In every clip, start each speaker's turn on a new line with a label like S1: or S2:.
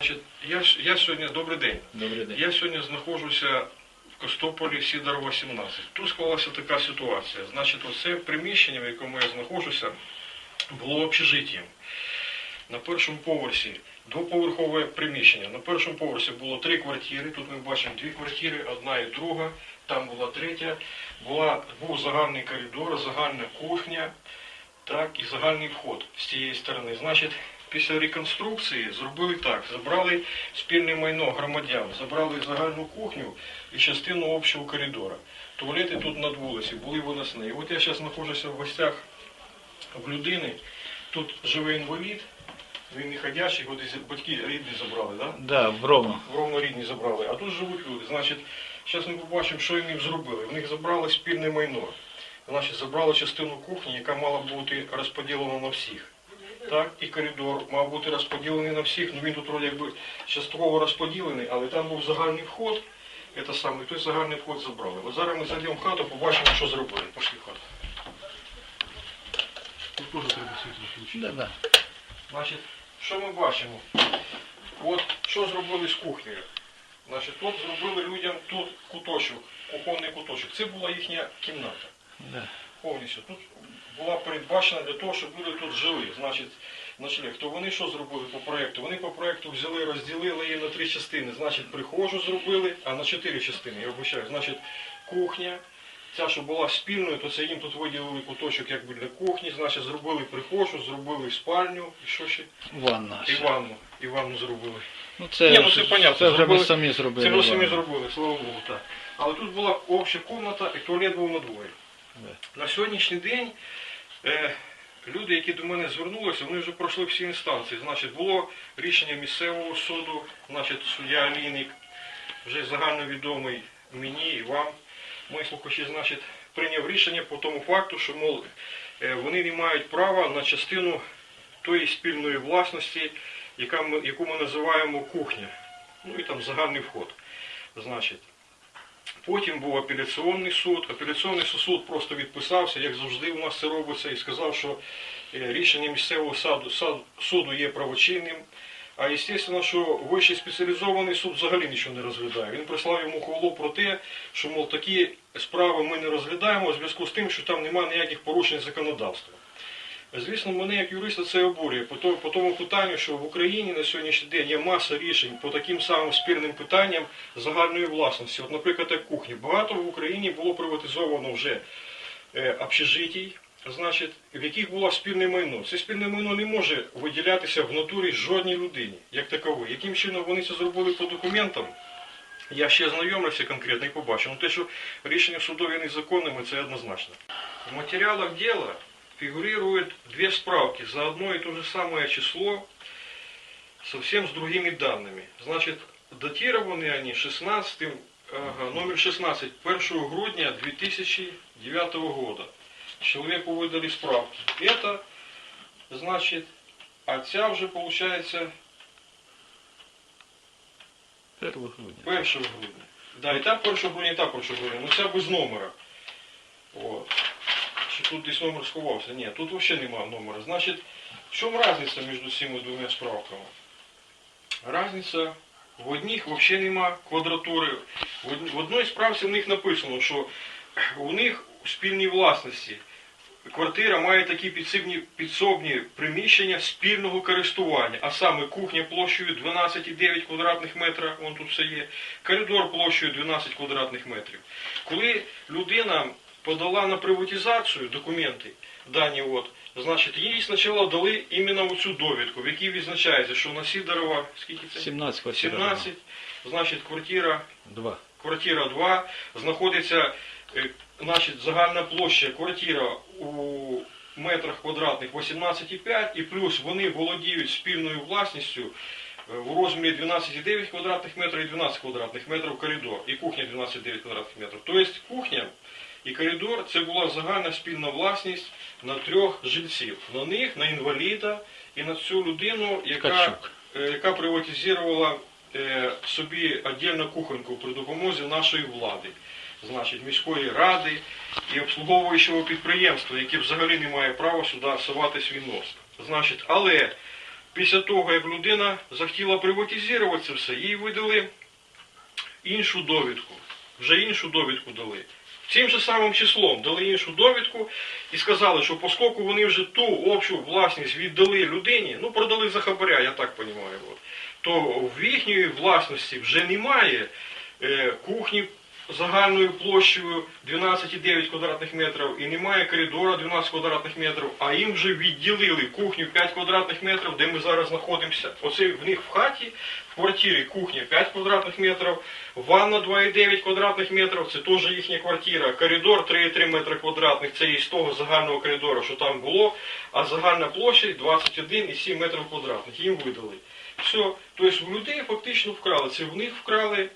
S1: Значить, я, я сьогодні, добрий день.
S2: Добрий день.
S1: Я сьогодні знаходжуся в Костополі Сідорова 17. Тут склалася така ситуація. Значить, оце приміщення, в якому я знаходжуся, було общежиттям. На першому поверсі двоповерхове приміщення. На першому поверсі було три квартири. Тут ми бачимо дві квартири, одна і друга. Там була третя. Була, був загальний коридор, загальна кухня, так, і загальний вход з цієї сторони. Значить, після реконструкції зробили так: забрали спільне майно громадян, забрали загальну кухню і частину общого коридора. Туалети тут над вулиці були виносні. От я зараз знаходжуся в гостях в людини. Тут живе інвалід, він не ходячий, його десь батьки рідні забрали, так?
S2: Да, в Рому.
S1: В Ровно рідні забрали, а тут живуть люди. Значить, зараз ми побачимо, що їм зробили. В них забрали спільне майно. Значить, забрали частину кухні, яка мала бути розподілена на всіх. Так, і коридор мав бути розподілений на всіх. Ну він тут вроде якби частково розподілений, але там був загальний вход. Це саме, той загальний вход забрали. От зараз ми зайдемо в хату, побачимо, що зробили. Пошли в хату. Тут теж треба світло включити.
S2: Да, да.
S1: Значить, що ми бачимо? От що зробили з кухнею? Значить, тут зробили людям тут куточок, кухонний куточок. Це була їхня кімната.
S2: Да.
S1: Повністю. Тут була передбачена для того, щоб люди тут жили. Значить, ночлег. То вони що зробили по проєкту? Вони по проєкту взяли, розділили її на три частини. Значить, прихожу зробили, а на чотири частини, я обіцяю. Значить, кухня. Ця, що була спільною, то це їм тут виділили куточок якби для кухні, значить зробили прихожу, зробили спальню, і що ще?
S2: Ванна.
S1: І ванну. І ванну зробили.
S2: Ну це,
S1: Ні, ну, це понятно,
S2: Це вже ми самі зробили.
S1: Це ви самі зробили, слава Богу, так. Але тут була обща кімната і туалет був на.
S2: Да.
S1: На сьогоднішній день е, люди, які до мене звернулися, вони вже пройшли всі інстанції. Значить, було рішення місцевого суду, значить, суддя Алійник, вже загальновідомий мені і вам, мої слухачі, значить, прийняв рішення по тому факту, що мол, е, вони не мають права на частину тої спільної власності, яка ми, яку ми називаємо кухня. Ну і там загальний вход. Значить, Потім був апеляційний суд. Апеляційний суд просто відписався, як завжди у нас це робиться, і сказав, що е, рішення місцевого саду, сад- суду є правочинним. А звісно, що вищий спеціалізований суд взагалі нічого не розглядає. Він прислав йому хвалу про те, що мов такі справи ми не розглядаємо у зв'язку з тим, що там немає ніяких порушень законодавства. Звісно, мене як юриста це обурює по тому питанню, що в Україні на сьогоднішній день є маса рішень по таким самим спірним питанням загальної власності. От, наприклад, як кухні. Багато в Україні було приватизовано вже е, общежитій, значить, в яких було спільне майно. Це спільне майно не може виділятися в натурі жодній людині, як такової. Яким чином вони це зробили по документам? Я ще знайомився конкретно і побачив. Ну те, що рішення судов є незаконними, це однозначно. В материалах дела фигурируют две справки за одно и то же самое число, совсем с другими данными. Значит, датированы они 16, ага, номер 16, 1 грудня 2009 года. Человеку выдали справки. Это, значит, а ця вже, получается,
S2: 1 грудня.
S1: 1 грудня. Да, і та 1 грудня, і та 1 грудня. Ну ця без номера. От. Чи тут десь номер сховався? Ні, тут взагалі немає номера. Значить, в чому різниця між цими двома справками? Разниця в одних взагалі нема квадратури. В одній справці в них написано, що у них у спільній власності квартира має такі підсобні, підсобні приміщення спільного користування, а саме кухня площею 12,9 квадратних метра, вон тут все є, коридор площею 12 квадратних метрів. Коли людина подала на приватизацію документи, дані от, значить, їй спочатку дали іменно оцю довідку, в якій відзначається, що на Сидорова, скільки це?
S2: 17 квартир.
S1: 17, значить, квартира
S2: Два.
S1: квартира 2, знаходиться е, значить, загальна площа квартира у метрах квадратних 18,5 і плюс вони володіють спільною власністю е, в розмірі 12,9 квадратних метрів і 12 квадратних метрів коридор. І кухня 12,9 квадратних метрів. Тобто кухня і коридор це була загальна спільна власність на трьох жильців. На них, на інваліда і на цю людину, яка, е, яка приватизувала е, собі віддільну кухоньку при допомозі нашої влади, значить міської ради і обслуговуючого підприємства, яке взагалі не має права сюди совати свій нос. Значить, але після того, як людина захотіла приватизувати це все, їй видали іншу довідку. Вже іншу довідку дали. Цим же самим числом дали іншу довідку і сказали, що поскольку вони вже ту общу власність віддали людині, ну продали за хабаря, я так розумію, то в їхньої власності вже немає е, кухні загальною площею 12,9 квадратних метрів і немає коридора 12 квадратних метрів, а їм вже відділили кухню 5 квадратних метрів, де ми зараз знаходимося. Оце в них в хаті, в квартирі кухня 5 квадратних метрів, ванна 2,9 квадратних метрів, це теж їхня квартира, коридор 3,3 метри квадратних, це із того загального коридору, що там було, а загальна площа 21,7 метрів квадратних. Їм видали. Все, тобто в людей фактично вкрали. Це в них вкрали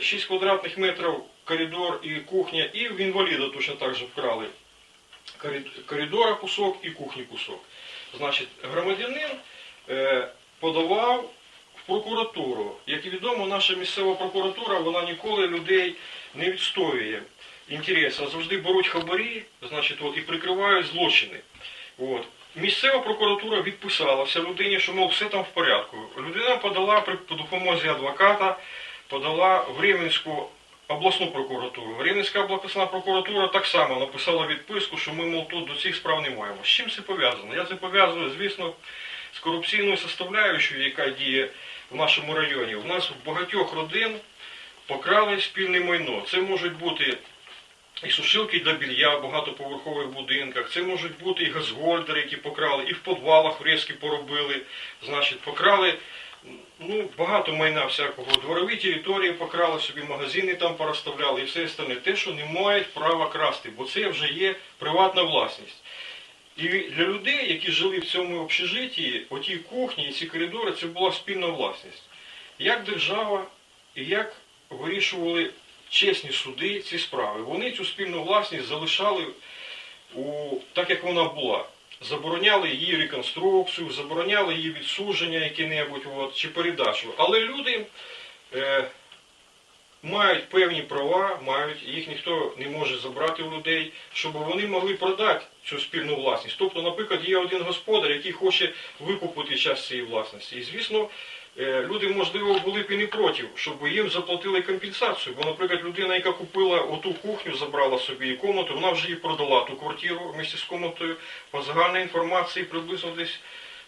S1: 6 квадратних метрів коридор і кухня, і в інваліда точно так же вкрали коридора кусок і кухні кусок. Значить, громадянин е, подавав в прокуратуру. Як і відомо, наша місцева прокуратура вона ніколи людей не відстоює інтереси, а завжди беруть хабарі, значить, от, і прикривають злочини. От. Місцева прокуратура відписалася людині, що мов все там в порядку. Людина подала при по допомозі адвоката, подала в Рівненську обласну прокуратуру. Рівненська обласна прокуратура так само написала відписку, що ми, мов, тут до цих справ не маємо. З чим це пов'язано? Я це пов'язую, звісно, з корупційною составляючою, яка діє в нашому районі. У нас в багатьох родин покрали спільне майно. Це можуть бути і сушилки для білья в багатоповерхових будинках, це можуть бути і газгольдери, які покрали, і в підвалах врізки поробили, значить, покрали ну, багато майна всякого, дворові території покрали собі, магазини там пороставляли і все остальне. Те, що не мають права красти, бо це вже є приватна власність. І для людей, які жили в цьому общежитті, оті кухні і ці коридори, це була спільна власність. Як держава і як вирішували чесні суди ці справи. Вони цю спільну власність залишали у, так, як вона була. Забороняли її реконструкцію, забороняли її відсудження яке-небудь, чи передачу. Але люди е, мають певні права, мають, їх ніхто не може забрати у людей, щоб вони могли продати цю спільну власність. Тобто, наприклад, є один господар, який хоче викупити час цієї власності. І, звісно, люди, можливо, були б і не проти, щоб їм заплатили компенсацію. Бо, наприклад, людина, яка купила оту кухню, забрала собі і комнату, вона вже її продала ту квартиру вместе з комнатою. По загальній інформації приблизно десь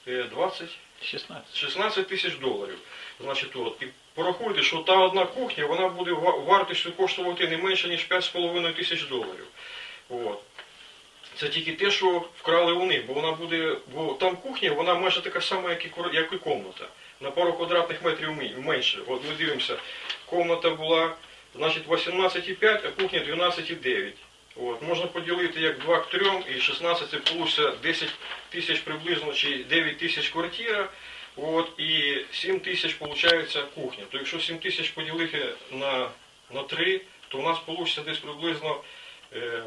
S1: е, 20
S2: 16.
S1: 16 тисяч доларів. Значить, от. І порахуйте, що та одна кухня, вона буде вартістю коштувати не менше, ніж 5,5 тисяч доларів. От. Це тільки те, що вкрали у них, бо вона буде, бо там кухня, вона майже така сама, як і, як і комната. На пару квадратних метрів менше. От ми дивимося, комната була, значить, 18,5, а кухня 12,9. От, можна поділити як 2 к 3, і 16 це вийде 10 тисяч приблизно, чи 9 тисяч квартира, от, і 7 тисяч виходить кухня. То якщо 7 тисяч поділити на, на 3, то у нас вийде десь приблизно е,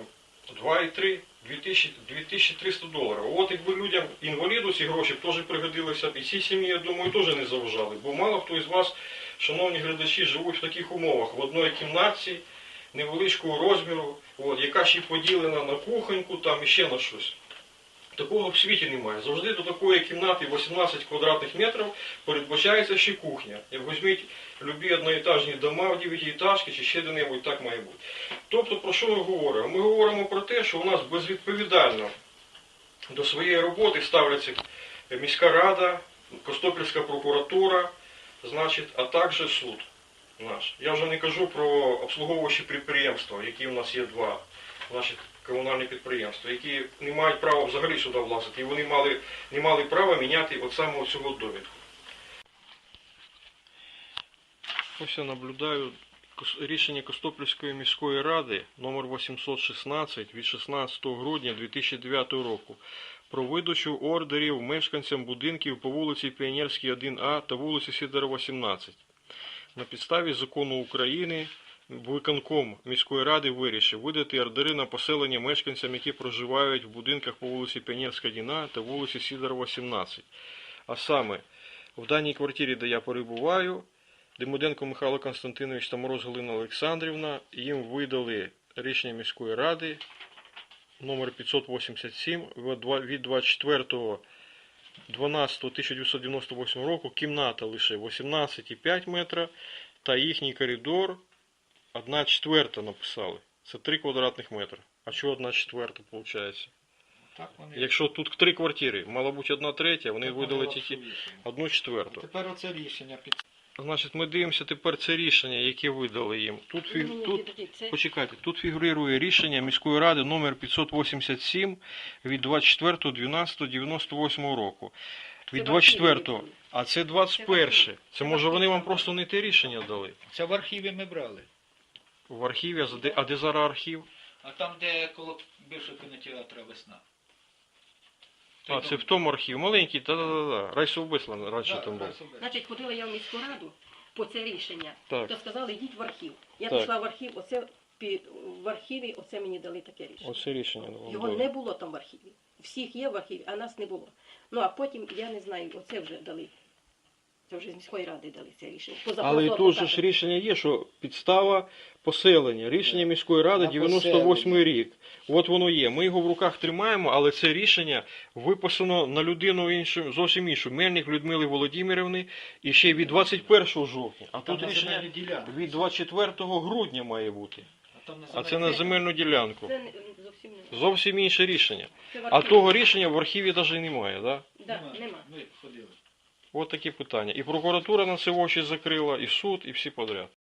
S1: 2,3, 2300 доларів. От якби людям, інваліду ці гроші б теж пригодилися, б, і ці сім'ї, я думаю, теж не заважали. Бо мало хто із вас, шановні глядачі, живуть в таких умовах, в одній кімнаті, невеличкого розміру, от, яка ще поділена на кухоньку, там і ще на щось. Такого в світі немає. Завжди до такої кімнати 18 квадратних метрів передбачається ще кухня. Як візьміть любі одноетажні дома, в 9-етажки чи ще де-небудь так має бути. Тобто про що ми говоримо? Ми говоримо про те, що у нас безвідповідально до своєї роботи ставляться міська рада, Костопільська прокуратура, значить, а також суд наш. Я вже не кажу про обслуговуючі підприємства, які у нас є два значить, комунальні підприємства, які не мають права взагалі сюди влазити, і вони мали, не мали права міняти от саме цього довідку. Ось я наблюдаю рішення Костопільської міської ради номер 816 від 16 грудня 2009 року про видачу ордерів мешканцям будинків по вулиці Піонерській 1А та вулиці Сидорова 17. На підставі закону України виконком міської ради вирішив видати ордери на поселення мешканцям, які проживають в будинках по вулиці Піонерська 1А та вулиці Сидорова 17. А саме, в даній квартирі, де я перебуваю, Демиденко Михайло Константинович та Мороз Галина Олександрівна, їм видали рішення міської ради номер 587 від два- від 24 12.1998 року кімната лише 18,5 метра та їхній коридор 1 четверта написали. Це 3 квадратних метри. А чого 1 четверта виходить?
S3: Так вони.
S1: Якщо тут три квартири, мало бути 1 третя, вони
S3: так
S1: видали
S3: вони
S1: тільки. 1 четверту.
S3: Тепер оце рішення під
S1: Значить, ми дивимося тепер це рішення, яке видали їм. Тут,
S4: Ні,
S1: фі-
S4: ні, ні,
S1: тут Почекайте, тут фігурує рішення міської ради номер 587 від 24.12.98 року. Від
S4: Це в архіві
S1: 24,
S4: відповідь.
S1: а це 21.
S4: Це
S1: Це може вони вам просто не те рішення дали.
S3: це в архіві ми брали.
S1: В архіві, а де, а де зараз архів?
S3: А там, де коло бившого кінотеатра весна.
S1: А, це в тому архіві. Маленький, та-да-да-да. Райсовбислан раніше там був.
S4: значить ходила я в міську раду по це рішення.
S1: Так.
S4: То сказали, йдіть в архів. Я
S1: Так.
S4: пішла в архів, оце пі- в архіві, оце мені дали таке рішення.
S1: Оце рішення вам
S4: Його
S1: дали.
S4: не було там в архіві. Всіх є в архіві, а нас не було. Ну а потім я не знаю, оце вже дали. Це вже з міської ради дали це рішення.
S1: Але і тут же ж рішення є, що підстава поселення. Рішення міської ради 98
S3: поселення.
S1: рік. От воно є. Ми його в руках тримаємо, але це рішення виписано на людину іншу, зовсім іншу. Мельник Людмили Володимирівни і ще від 21 жовтня. А
S3: Там
S1: тут рішення від 24 грудня має бути.
S3: А,
S1: це на земельну ділянку.
S4: Це зовсім не.
S1: Зовсім інше рішення. А того рішення в архіві навіть немає, да?
S4: Да, нема.
S3: Ми ходили.
S1: От такі питання. І прокуратура на це очі закрила, і суд, і всі подряд.